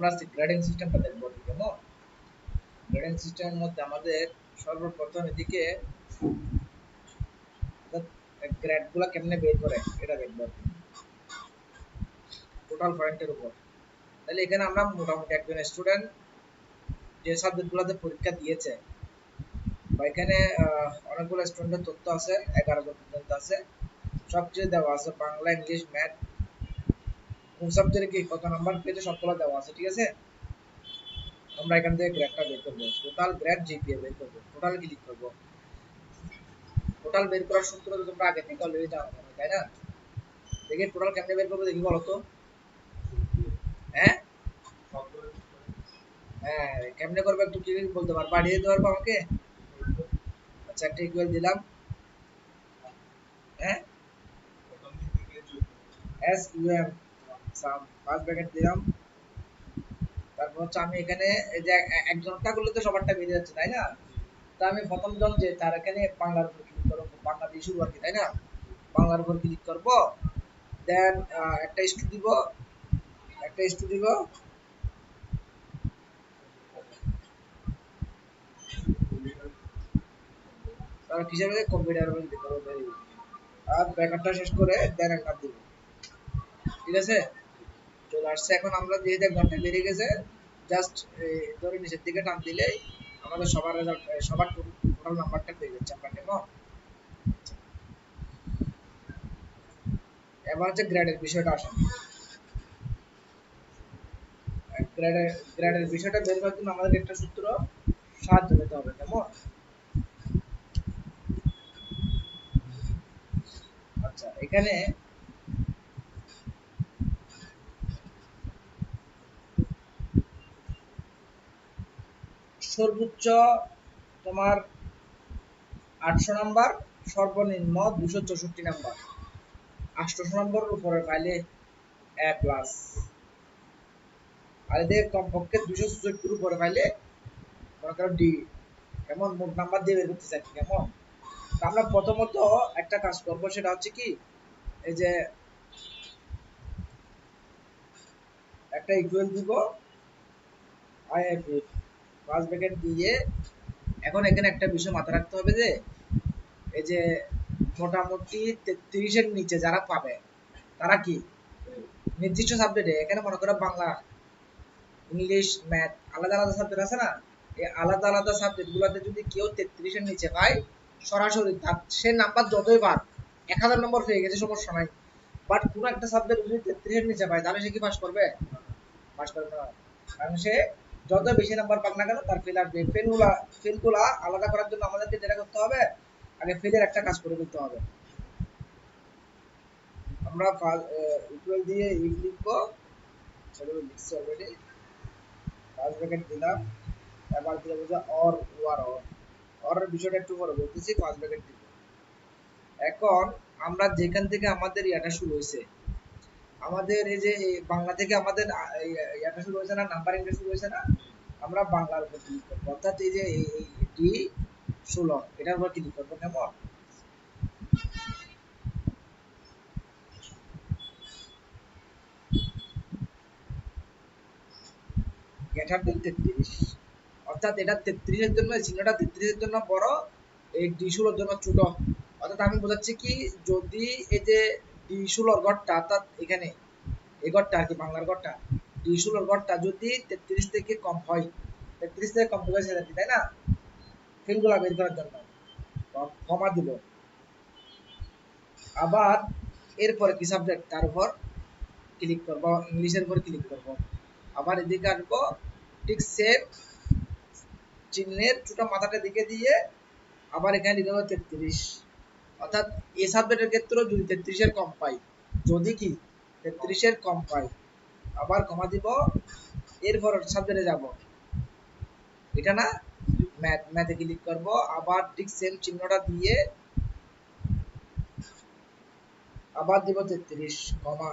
আমরা গ্রেডিং সিস্টেমটা দেখব কেমন গ্রেডিং সিস্টেমের মধ্যে আমাদের সর্বপ্রথম এদিকে গ্রেডগুলা কেমনে বের করে, এটা দেখব টোটাল পয়েন্টের উপর। তাহলে এখানে আমরা মোটামুটি একজন স্টুডেন্ট যে সাবজেক্টগুলোতে পরীক্ষা দিয়েছে, বা এখানে অনেকগুলো স্টুডেন্টের তথ্য আছে, এগারো জন পর্যন্ত আছে, সবচেয়ে দেওয়া আছে বাংলা, ইংলিশ ম্যাথ কোন সাবজেক্টে কি কত নাম্বার পেয়েছে সবগুলো দেওয়া আছে, ঠিক আছে? আমরা এখান থেকে গ্রেডটা বের করব। টোটাল গ্রেড জিপিএ বের করব। টোটাল ক্লিক করব? টোটাল বের করার সূত্র তো তোমরা আগে থেকে অলরেডি জানো, তাই না? দেখি টোটাল কেমনে বের করব দেখি বলো তো। হ্যাঁ? হ্যাঁ কেমনে করব একটু কি বলতে পারব? বাড়িয়ে দিতে পারব আমাকে? আচ্ছা একটা ইকুয়াল দিলাম। হ্যাঁ? এস ইউ এম দিলাম। তারপর হচ্ছে আমি এখানে এই যে করলে তো সবারটা যাচ্ছে, তাই না? তা আমি প্রথম জন যে, তার এখানে বাংলার উপর ক্লিক করব, বাংলা দিয়ে শুরু আর কি, তাই না? বাংলার উপর ক্লিক করব দেন একটা স্টু দিব, একটা স্টু দিব। কম্পিউটার আর ব্যাকআপটা শেষ করে দেন একটা দিব। ঠিক আছে? চলে আসছে। এখন আমরা যেহেতু ঘণ্টা বেরিয়ে গেছে জাস্ট ধরে নিচের দিকে টান দিলেই আমাদের সবার রেজাল্ট সবার টোটাল নাম্বারটা পেয়ে যাচ্ছে আমরা, কেমন? এবার হচ্ছে গ্রেডের বিষয়টা আসেন গ্রেডের গ্রেডের বিষয়টা বের করার জন্য আমাদের একটা সূত্র সাহায্য নিতে হবে, কেমন? আচ্ছা এখানে সর্বোচ্চ তোমার আটশো নাম্বার, সর্বনিম্ন দুশো চৌষট্টি নাম্বার। আটশোশো নম্বরের উপরে পাইলে এ প্লাস আর এদের কমপক্ষে দুশো চৌষট্টির উপরে পাইলে মনে করো ডি কেমন? মোট নাম্বার দিয়ে বের করতে চাই কেমন? আমরা প্রথমত একটা কাজ করব, সেটা হচ্ছে কি? এই যে একটা ইকুয়াল দিব আইএফএফ ফার্স্ট ব্র্যাকেট দিয়ে এখন এখানে একটা বিষয় মাথায় রাখতে হবে যে, এই যে মোটামুটি তেত্রিশের নিচে যারা পাবে, তারা কি? নির্দিষ্ট সাবজেক্টে এখানে মনে করো বাংলা, ইংলিশ ম্যাথ আলাদা আলাদা সাবজেক্ট আছে না? এই আলাদা আলাদা সাবজেক্ট গুলাতে যদি কেউ তেত্রিশের নিচে পায়, সরাসরি তার, সে নাম্বার যতই পাক এক হাজার নম্বর পেয়ে গেছে, সমস্যা নাই। বাট কোনো একটা সাবজেক্ট যদি তেত্রিশের নিচে পায়, তাহলে সে কি পাস করবে? পাস করবে না। কারণ সে যত বেশি নাম্বার পাক না কেন, তার ফেল আসবে ফেলগুলা ফেলগুলা আলাদা করার জন্য আমাদেরকে যেটা করতে হবে, আগে ফেলের একটা কাজ করে ফেলতে হবে। আমরা ইকুয়াল দিয়ে ইফ লিখব। সেগুলো লিখছি অলরেডি ফার্স্ট ব্র্যাকেট দিলাম। এবার দিয়ে বলছে অর ওয়ার অর অরের বিষয়টা একটু পরে বলতেছি ফার্স্ট ব্র্যাকেট দিব। এখন আমরা যেখান থেকে আমাদের ইয়াটা শুরু হয়েছে আমাদের এই যে বাংলা থেকে আমাদের ইয়াটা শুরু হয়েছে না নাম্বারিংটা শুরু হয়েছে না, আমরা বাংলার উপর ক্লিক করব। অর্থাৎ এই যে ডি ষোলো, এটার উপর ক্লিক করব? কেমন? অর্থাৎ এটা তেত্রিশের জন্য চিহ্নটা তেত্রিশের জন্য বড়, এই ডি জন্য ছোট। অর্থাৎ আমি বোঝাচ্ছি কি, যদি এই যে ষোলোর ঘরটা অর্থাৎ এখানে এই ঘরটা আর কি, বাংলার ডি ষোলোর ঘরটা যদি তেত্রিশ থেকে কম হয়, তেত্রিশ থেকে কম হবে সেটা তাই না? ফিলগুলা বের করার জন্য কমা দিব। আবার এরপরে কি সাবজেক্ট তার উপর ক্লিক করব, ইংলিশের উপর ক্লিক করব। আবার এদিকে আসব, ঠিক সেম চিহ্নের ছোট মাথাটা দিকে দিয়ে আবার এখানে লিখে দেবো তেত্রিশ। অর্থাৎ এ সাবজেক্টের ক্ষেত্রেও যদি তেত্রিশের কম পাই, যদি কি? তেত্রিশের কম পাই, আবার কমা দিব, এরপর সাবজেক্টে যাব। এটা না? ম্যাথ ম্যাথে ক্লিক করব, আবার ঠিক সেম চিহ্নটা দিয়ে আবার দিব তেত্রিশ, কমা।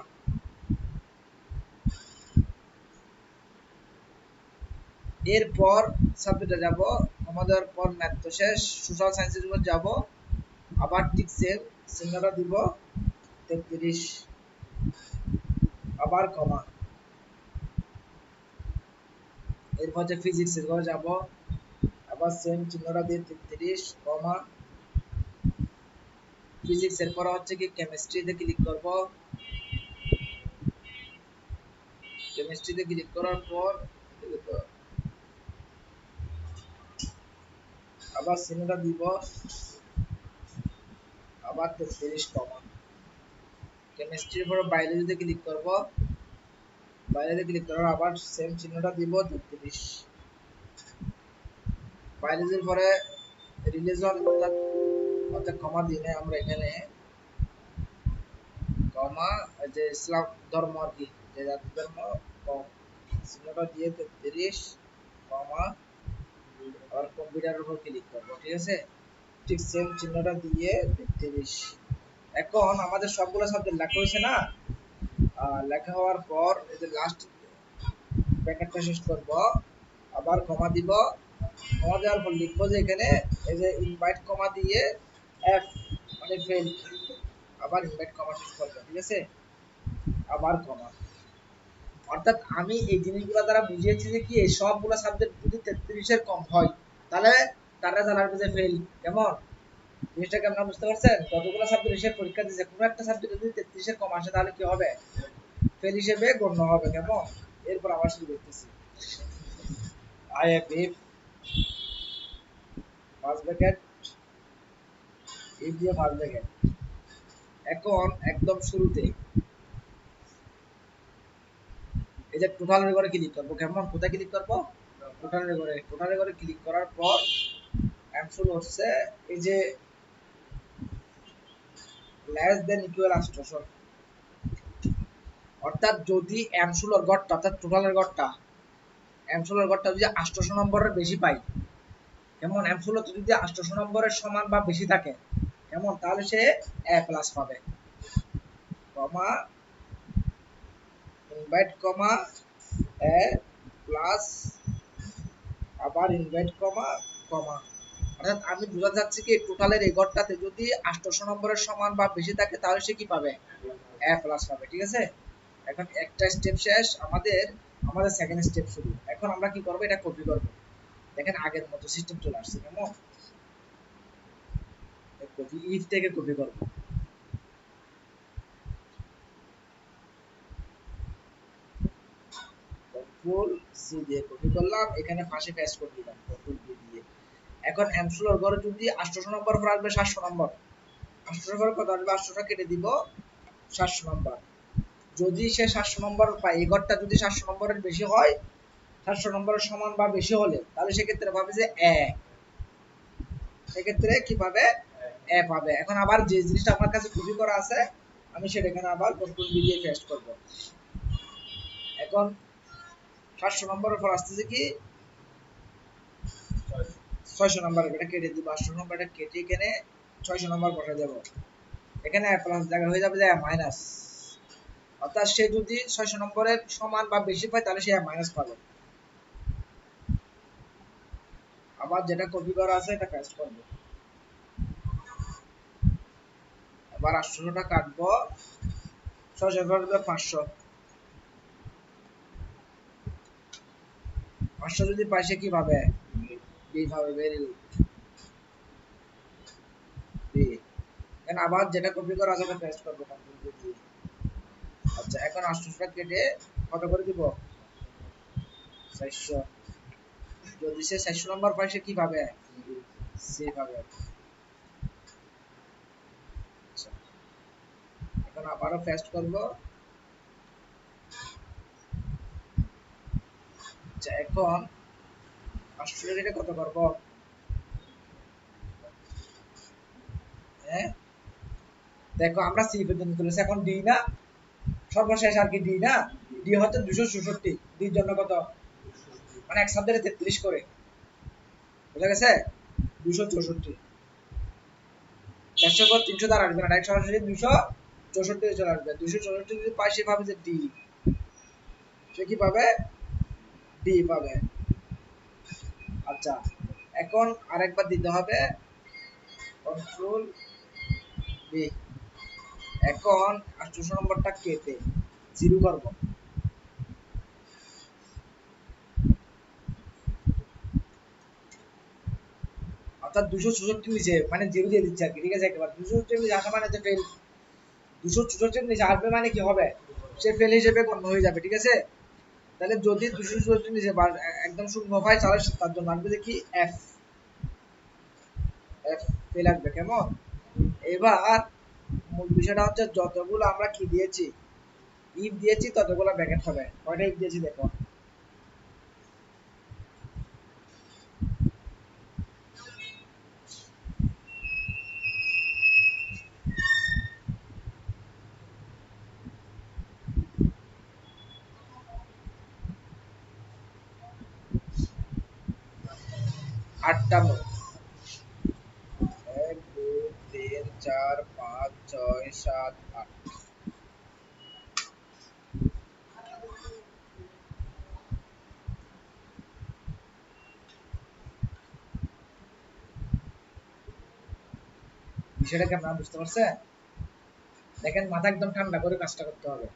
এরপর সাবজেক্টে যাব, কমা দেওয়ার পর ম্যাথ তো শেষ সোশ্যাল সায়েন্সের উপর যাব। আবার ঠিক সেম চিহ্নটা দিব তেত্রিশ। আবার কমা। এরপর যে ফিজিক্সের ঘরে যাব। আবার সেম চিহ্নটা দিয়ে তেত্রিশ, কমা। ফিজিক্স এর পরে হচ্ছে কি কেমিস্ট্রিতে ক্লিক করব। কেমিস্ট্রিতে ক্লিক করার পর আবার চিহ্নটা দিব। আবার তেত্রিশ কমা। কেমিস্ট্রির পরে বায়োলজিতে ক্লিক করব। বাইরে ক্লিক করার আবার সেম চিহ্নটা দিব তেত্রিশ। বায়োলজির পরে রিলিজন অর্থাৎ কমা দিনে আমরা এখানে। কমা যে ইসলাম ধর্ম আর কি, যে জাতি ধর্ম চিহ্নটা দিয়ে তেত্রিশ, কমা, আবার কম্পিউটারের উপর ক্লিক করব, ঠিক আছে? ঠিক সেম চিহ্নটা দিয়ে তেত্রিশ এখন আমাদের সবগুলো সাবজেক্ট লেখা হয়েছে না? লেখা হওয়ার পর এই যে লাস্ট ব্র্যাকেটটা শেষ করব। আবার কমা দিব। কমা দেওয়ার পর লিখব যে এখানে এই যে ইনভাইট কমা দিয়ে এফ মানে ফেল আবার ইনভাইট কমা শেষ করব, ঠিক আছে? আবার কমা অর্থাৎ আমি এই জিনিসগুলো দ্বারা বুঝিয়েছি যে কি, এই সবগুলো সাবজেক্ট যদি তেত্রিশের কম হয়, তাহলে তারা জানার যে ফেল। কেমন? বুঝতে পারছেন? যতগুলো সাবজেক্ট পরীক্ষা দিয়েছে, কোনো একটা সাবজেক্ট যদি তেত্রিশের কম আসে, তাহলে কি হবে? ফেল হিসেবে গণ্য হবে, কেমন? এরপর আবার শুরু করতেছি I F if first if দিয়ে ফার্স্ট এখন, একদম শুরুতে। এই যে টোটালের ঘরে ক্লিক করব কেমন? কোথায় ক্লিক করব টোটালের ঘরে টোটালের ঘরে ক্লিক করার পর অ্যামসুল হচ্ছে এই যে লেস দেন ইকুয়াল আষ্টশো অর্থাৎ যদি অ্যামসুলর গড়টা, অর্থাৎ টোটালের গড়টা অ্যামসুলর গড়টা যদি আষ্টশো নম্বরের বেশি পাই, কেমন? অ্যামসুলর যদি আষ্টশো নম্বরের সমান বা বেশি থাকে, কেমন? তাহলে সে এ প্লাস পাবে। Comma invite comma, A plus আবার ইনভাইট কমা কমা। অর্থাৎ আমি বোঝা যাচ্ছে কি টোটালের এই গড়টাতে যদি আটশো নম্বরের সমান বা বেশি থাকে, তাহলে সে কি পাবে? এ প্লাস পাবে, ঠিক আছে? এখন একটা স্টেপ শেষ, আমাদের আমাদের সেকেন্ড স্টেপ শুরু। এখন আমরা কি করব? এটা কপি করব। দেখেন আগের মতো সিস্টেম চলে আসছে, কেমন? কপি ইফ থেকে কপি করব। কন্ট্রোল সি দিয়ে কপি করলাম, এখানে পাশে পেস্ট করে দিলাম কন্ট্রোল এখন অ্যামসুলার ঘরে যদি 800 নম্বর পর আসবে 700 নম্বর। 800 ঘরে কত আসবে? 800 কেটে দিব 700 নম্বর। যদি সে 700 নম্বর পায়, এই ঘরটা যদি 700 নম্বরের বেশি হয় 700 নম্বরের সমান বা বেশি হলে, তাহলে সেক্ষেত্রে পাবে যে এ। সেক্ষেত্রে কি পাবে? এ পাবে। এখন আবার যে জিনিসটা আমার কাছে কপি করা আছে, আমি সেটা এখানে আবার কন্ট্রোল বি দিয়ে পেস্ট করব। এখন 700 নম্বরের পর আসতেছে কি? ছয়শো নম্বর এটা কেটে দিব আটশো নম্বর এটা কেটে এখানে ছয়শো নম্বর বসে দেব। এখানে প্লাস জায়গা হয়ে যাবে যে মাইনাস অর্থাৎ সে যদি ছয়শো নম্বরের সমান বা বেশি পায়, তাহলে সে মাইনাস পাবে। আবার যেটা কপি করা আছে, এটা পেস্ট করব। এবার আটশোটা কাটবো। ছয়শো কাটবে পাঁচশো। পাঁচশো যদি পাই সে কি আবার যেটা কপি করা আছে ওটা পেস্ট করব কন্ট্রোল দিয়ে। আচ্ছা এখন আটশোটা কেটে কত করে দিব? চারশো। যদি সে চারশো নম্বর পায়, সে কি পাবে? আচ্ছা। এখন আবারও পেস্ট করব। আচ্ছা এখন আটশো কেটে কত করব? হ্যাঁ? দেখো, আমরা সি পর্যন্ত তুলেছি। এখন ডি না? সর্বশেষ আর কি ডি না? ডি হচ্ছে দুশো চৌষট্টি ডির জন্য কত? মানে এক সাবজেক্টে তেত্রিশ করে। বুঝা গেছে? দুশো চৌষট্টি চারশো পর তিনশো দ্বারা আসবে না। ডাইরেক্ট সরাসরি দুশো চৌষট্টি চলে আসবে। দুশো চৌষট্টি যদি পায় সে পাবে যে ডি সে কি পাবে ডি পাবে। আচ্ছা এখন আরেকবার দিতে হবে। কন্ট্রোল বি এখন আটশোশো নম্বরটা কেটে জিরো করব। অর্থাৎ দুশো চৌষট্টির নিচে মানে জিরো দিয়ে দিচ্ছে আর কি, ঠিক আছে? একবার দুশো চৌষট্টির নিচে আসা মানে তো ফেল দুশো চৌষট্টির নিচে আসবে মানে কি হবে? সে ফেল হিসেবে গণ্য হয়ে যাবে, ঠিক আছে? তাহলে যদি দুশো চৌষট্টি নিচে একদম শূন্য হয়, তাহলে তার জন্য লাগবে দেখি এফ এফ পে লাগবে কেমন? এবার মূল বিষয়টা হচ্ছে যতগুলো আমরা কি দিয়েছি? ইফ দিয়েছি, ততগুলো ব্র্যাকেট হবে। কয়টা ইফ দিয়েছি দেখো? আটটা মোট এক, দুই, তিন, চার, পাঁচ, ছয়, সাত, আট। বিষয়টা কি আপনারা বুঝতে পারছেন? দেখেন, মাথা একদম ঠান্ডা করে কাজটা করতে হবে।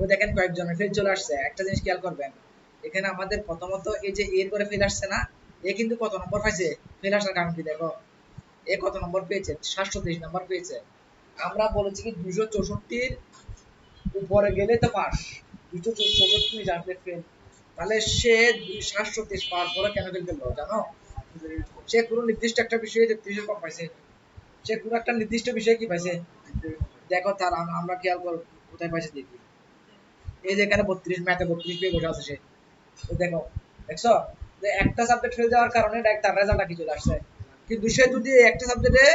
ওই দেখেন কয়েকজনের ফেল চলে আসছে। একটা জিনিস খেয়াল করবেন, এখানে আমাদের প্রথমত এই যে এর করে ফেল আসছে না এ কিন্তু কত নম্বর পাইছে? ফেল আসার কারণ কি দেখো। এ কত নম্বর পেয়েছে? সাতশো তেইশ নম্বর পেয়েছে। আমরা বলেছি কি দুশো চৌষট্টির উপরে গেলে তো পাস। দুশো চৌষট্টি আসবে ফেল তাহলে সে সাতশো তেইশ পরে কেন ফেল করল জানো? সে কোনো নির্দিষ্ট একটা বিষয়ে তেত্রিশের কম পাইছে। সে কোনো একটা নির্দিষ্ট বিষয়ে কি পাইছে? দেখো তার আমরা খেয়াল কর কোথায় পাইছে দেখি। এই যে এখানে বত্রিশ, ম্যাথে বত্রিশ পেয়ে বসে আছে সে। দেখো, দেখছ? যে একটা সাবজেক্ট ফেল যাওয়ার কারণে ডাইরেক্ট তার রেজাল্ট কি চলে আসছে। কিন্তু সে যদি একটা সাবজেক্টে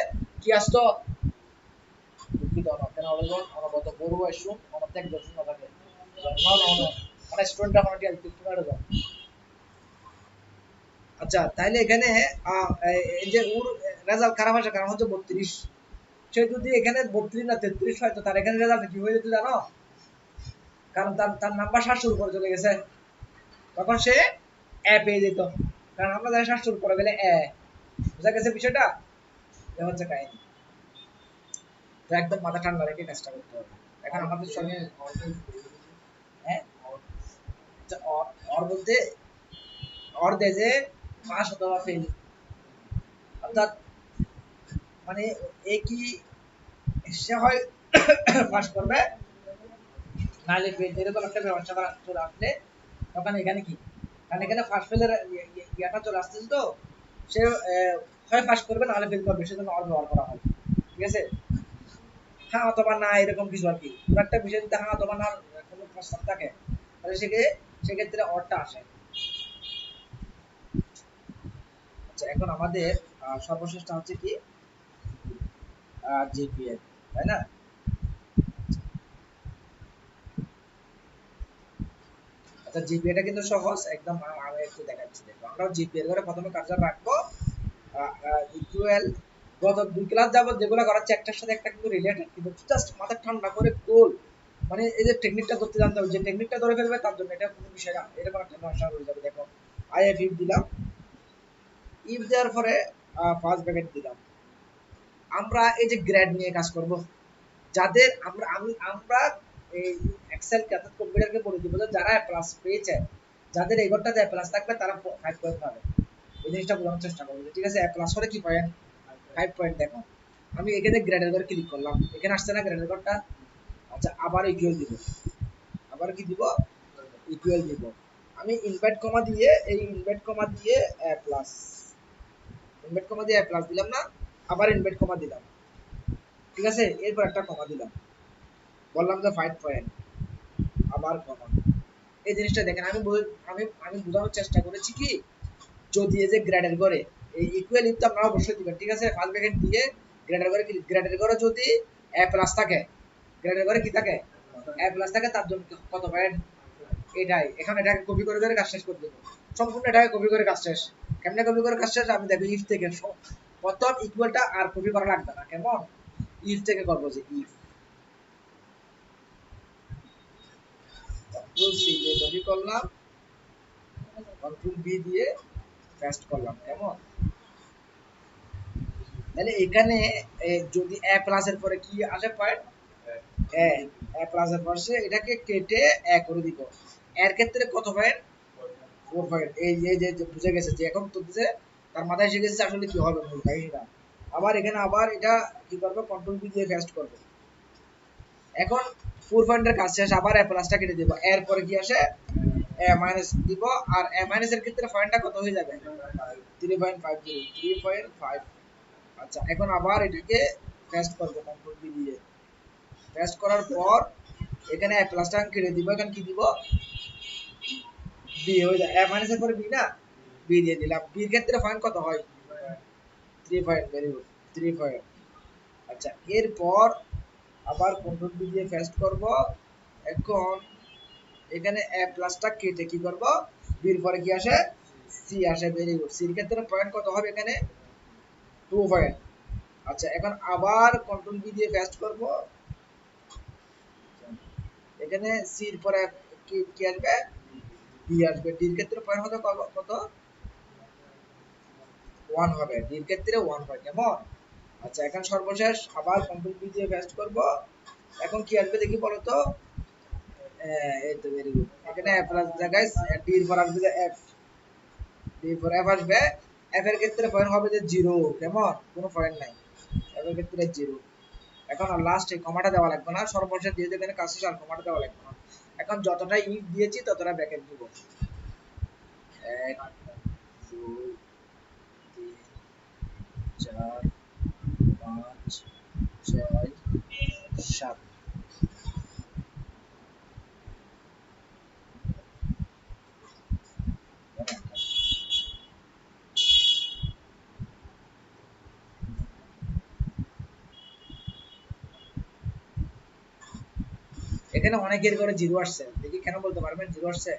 কি আসতো? দুঃখিত কেন হলো অনবত বড় আসু অনত্যাগ দর্শন থাকে। মানে স্টুডেন্ট এখন কি একটু করে দাও আচ্ছা তাইলে এখানে এই যে ওর রেজাল্ট খারাপ আসার কারণ হচ্ছে বত্রিশ। সে যদি এখানে বত্রিশ না তেত্রিশ হয়, তো তার এখানে রেজাল্ট কি হয়ে যেত জানো? কারণ তার তার নাম্বার সাতশোর উপরে চলে গেছে। তখন সে এ পেয়ে যেত। কারণ আমরা জানি উপরে গেলে এ। বুঝা গেছে বিষয়টা? হচ্ছে কাহিনী। তো একদম মাথা ঠান্ডা রেখে কাজটা করতে হবে। এখন আমাদের সঙ্গে হ্যাঁ? অর বলতে অর দেয় যে অথবা ফেল অর্থাৎ মানে এ কি সে হয় পাস করবে? নাহলে ফেল এরকম একটা ব্যবস্থা করা চলে আসলে তখন এখানে কি? কারণ এখানে ফার্স্ট ফেলের ইয়াটা চলে আসতেছে তো, সে হয় পাস করবে, নাহলে ফেল করবে, সেজন্য অর ব্যবহার করা হয় ঠিক আছে? হ্যাঁ অথবা না, এরকম কিছু আর কি। একটা বিষয় যদি হ্যাঁ অথবা না, কোনো প্রস্তাব থাকে, তাহলে সেকে, সেক্ষেত্রে অরটা আসে। আচ্ছা এখন আমাদের সর্বশেষটা হচ্ছে কি? জিপিএ তাই না? আচ্ছা জিপিএটা কিন্তু সহজ, একদম আমি একটু দেখাচ্ছি। দেখো আমরা জিপিএ করে প্রথমে কার্যর রাখব। ইকুয়াল গত দুই ক্লাস যাবত যেগুলো করাচ্ছে, একটার সাথে একটা কিন্তু রিলেটেড কিন্তু জাস্ট মাথা ঠান্ডা করে গোল মানে এই যে টেকনিকটা ধরতে জানতে হবে, যে টেকনিকটা ধরে ফেলবে, তার জন্য এটা কোনো বিষয় না। এরকম একটা সমস্যা হয়ে যাবে দেখো। আই এফ ইফ দিলাম। ইফ দেওয়ার পরে ফার্স্ট ব্র্যাকেট দিলাম। আমরা এই যে গ্রেড নিয়ে কাজ করব, যাদের আমরা, আমি, আমরা এই এক্সেল অর্থাৎ কম্পিউটারকে বলে দিব যে যারা প্লাস পেয়েছে, যাদের এই ঘরটাতে প্লাস থাকবে, তারা ফাইভ পয়েন্ট পাবে। এই জিনিসটা বোঝানোর চেষ্টা করব ঠিক আছে প্লাস হলে কি পয়েন্ট ফাইভ পয়েন্ট দেখো। আমি এখানে গ্রেডের ঘরে ক্লিক করলাম। এখানে আসছে না গ্রেডের ঘরটা আচ্ছা আবার ইকুয়াল দিব। আবার কি দিব? ইকুয়াল দিব। আমি ইনভাইট কমা দিয়ে, এই ইনভাইট কমা দিয়ে প্লাস ইনভাইট কমা দিয়ে প্লাস দিলাম না, আবার ইনভাইট কমা দিলাম। ঠিক আছে? এরপর একটা কমা দিলাম। বললাম যে ফাইভ পয়েন্ট আবার কমা এই জিনিসটা দেখেন, আমি আমি আমি বোঝানোর চেষ্টা করেছি কি, যদি এই যে গ্রেডের ঘরে এই ইকুয়াল ইফ তো আপনারা অবশ্যই দিবেন, ঠিক আছে? ফার্স্ট ব্র্যাকেট দিয়ে গ্রেডের ঘরে কি গ্রেডের ঘরে যদি এ প্লাস থাকে গ্রেডের ঘরে কি থাকে? এ প্লাস থাকে, তার জন্য কত পয়েন্ট এটাই। এখানে এটাকে কপি করে করে কাজ শেষ করে দেবো। সম্পূর্ণ এটাকে কপি করে কাজ শেষ। কেমনে কপি করে কাজ শেষ? আমি দেখো ইফ থেকে, প্রথম ইকুয়ালটা আর কপি করা লাগবে না, কেমন? ইফ থেকে করব যে ইফ কন্ট্রোল দিয়ে কপি করলাম কন্ট্রোল বি দিয়ে পেস্ট করলাম। কেমন? তাহলে এখানে যদি এ প্লাস এর পরে কি আসে পয়েন্ট এ এ প্লাস এর পাশে এটাকে কেটে এ করে দিব। এর ক্ষেত্রে কত পয়েন্ট ফোর পয়েন্ট এই যে যে বুঝে গেছে যে, এখন তো দিছে তার মাথায় এসে গেছে আসলে কি হবে মূল কাহিনীটা। আবার এখানে আবার এটা কি করবে? কন্ট্রোল বি দিয়ে ফেস্ট করবে। এখন ফোর পয়েন্টের কাজ শেষ, আবার এ প্লাসটা কেটে দিব। এরপরে কি আসে? এ মাইনাস দিব, আর এ মাইনাস এর ক্ষেত্রে পয়েন্টটা কত হয়ে যাবে? Three point five three point five আচ্ছা এখন আবার এটাকে ফেস্ট করব কন্ট্রোল দিয়ে। ফেস্ট করার পর এখানে এ প্লাসটা কেটে দিব, এখানে কি দিব? বি হয়ে যায়। এ মাইনাস এর পরে বি না? বি দিয়ে দিলাম। বির ক্ষেত্রে পয়েন্ট কত হয়? Three point very good three point আচ্ছা এরপর আবার কন্ট্রোল বি দিয়ে ফেস্ট করব। এখন এখানে এ প্লাসটা কেটে কি করব? বির পরে কি আসে? সি আসে ভেরি গুড সির ক্ষেত্রে পয়েন্ট কত হবে এখানে? টু পয়েন্ট আচ্ছা এখন আবার কন্ট্রোল বি দিয়ে ফেস্ট করব। এখানে সির পরে কি কি আসবে? ডি আসবে। ডির ক্ষেত্রে পয়েন্ট হতে কত- কত? ওয়ান হবে। ডির ক্ষেত্রে ওয়ান হয় কেমন? আচ্ছা এখন সর্বশেষ আবার কন্ট্রোল বি দিয়ে ফেস্ট করব। এখন কি আসবে দেখি বলো তো? এই তো ভেরি গুড এখানে এফ প্লাস জায়গায় ডির পর আসবে এফ ডির পর এফ আসবে। এফ এর ক্ষেত্রে পয়েন্ট হবে যে জিরো কেমন? কোনো পয়েন্ট নাই। এফ এর ক্ষেত্রে জিরো এখন লাস্ট এই কমাটা দেওয়া লাগবে না। সর্বশেষ দিয়ে যেখানে কাজ শেষ, আর কমাটা দেওয়া লাগবে না। এখন যতটা ইফ দিয়েছি, ততটা ব্যাকেট দিব। এক, দুই, তিন, চার পাঁচ ছয় সাত এখানে অনেকের করে জিরো আসছে। দেখি কেন বলতে পারবেন? জিরো আসছে?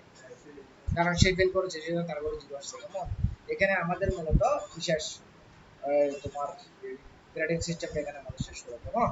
কারণ সে ফেল করেছে সেজন্য তার করে জিরো আসছে। কেমন? এখানে আমাদের মূলত বিশেষ তোমার গ্রেডিং সিস্টেমটা এখানে আমাদের শেষ করে। কেমন?